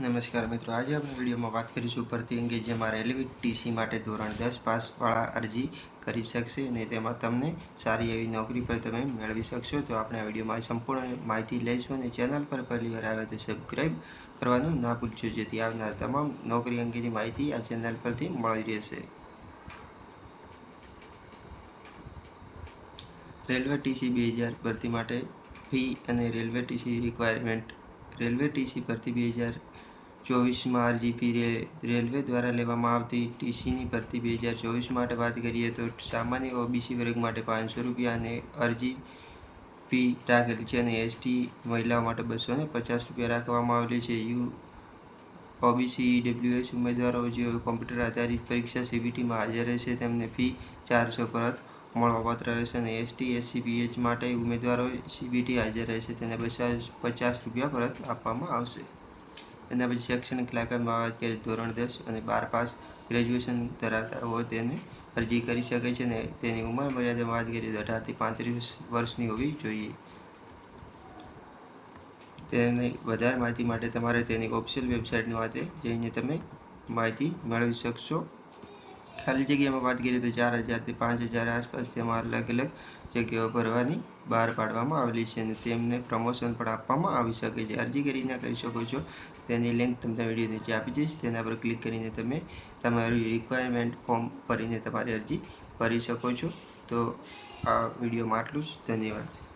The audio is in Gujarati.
નમસ્કાર મિત્રો, આજે આપણે વિડીયોમાં વાત કરીશું ભરતી અંગે જેમાં રેલવે ટીસી માટે ધોરણ દસ પાસવાળા અરજી કરી શકશે અને તેમાં તમને સારી એવી નોકરી પર તમે મેળવી શકશો. તો આપણે આ વિડીયોમાં સંપૂર્ણ માહિતી લઈશું અને ચેનલ પર પહેલીવાર આવે તો સબસ્ક્રાઈબ કરવાનું ના ભૂલશો, જેથી આવનાર તમામ નોકરી અંગેની માહિતી આ ચેનલ પરથી મળી રહેશે. રેલવે ટીસી બે હજાર ભરતી માટે ફી અને railway TC requirement railway TC ભરતી બે હજાર ચોવીસમાં આરજીપી રેલવે દ્વારા લેવામાં આવતી ટીસીની ભરતી બે હજાર ચોવીસ માટે વાત કરીએ તો સામાન્ય ઓબીસી વર્ગ માટે પાંચસો રૂપિયા અને અરજી ફી રાખેલી છે અને એસટી મહિલાઓ માટે બસો ને પચાસ રૂપિયા રાખવામાં આવેલી છે. યુ, ઓબીસી ડબ્લ્યુએસ ઉમેદવારો જેઓ કોમ્પ્યુટર આધારિત પરીક્ષા સીબીટીમાં હાજર રહેશે તેમને ફી ચારસો પરત મળવાપાત્ર રહેશે અને એસટી, એસસી, પીએચ માટે ઉમેદવારો સીબીટી હાજર રહેશે તેને બસો પચાસ રૂપિયા પરત આપવામાં આવશે. એના પછી શૈક્ષણિક લાયકાતમાં વાત કે ધોરણ દસ અને બાર પાસ ગ્રેજ્યુએશન ધરાવતા હોય તેને અરજી કરી શકે છે અને તેની ઉંમર મર્યાદામાં વાત કરીએ તો અઢારથી પાંત્રીસ વર્ષની હોવી જોઈએ. તેની વધારે માહિતી માટે તમારે તેની ઓફિશિયલ વેબસાઇટની વાતે જઈને તમે માહિતી મેળવી શકશો. ખાલી જગ્યામાં વાત કરીએ તો ચાર હજારથી પાંચ હજાર આસપાસ તેમાં અલગ અલગ જગ્યાઓ ભરવાની બહાર પાડવામાં આવેલી છે અને તેમને પ્રમોશન પણ આપવામાં આવી શકે છે. અરજી કરીને કરી શકો છો, તેની લિંક તમને વીડિયો નીચે આપી દઈશ. તેના પર ક્લિક કરીને તમે તમારી રિક્વાયરમેન્ટ ફોર્મ ભરીને તમારી અરજી ભરી શકો છો. તો આ વિડીયોમાં આટલું જ. ધન્યવાદ.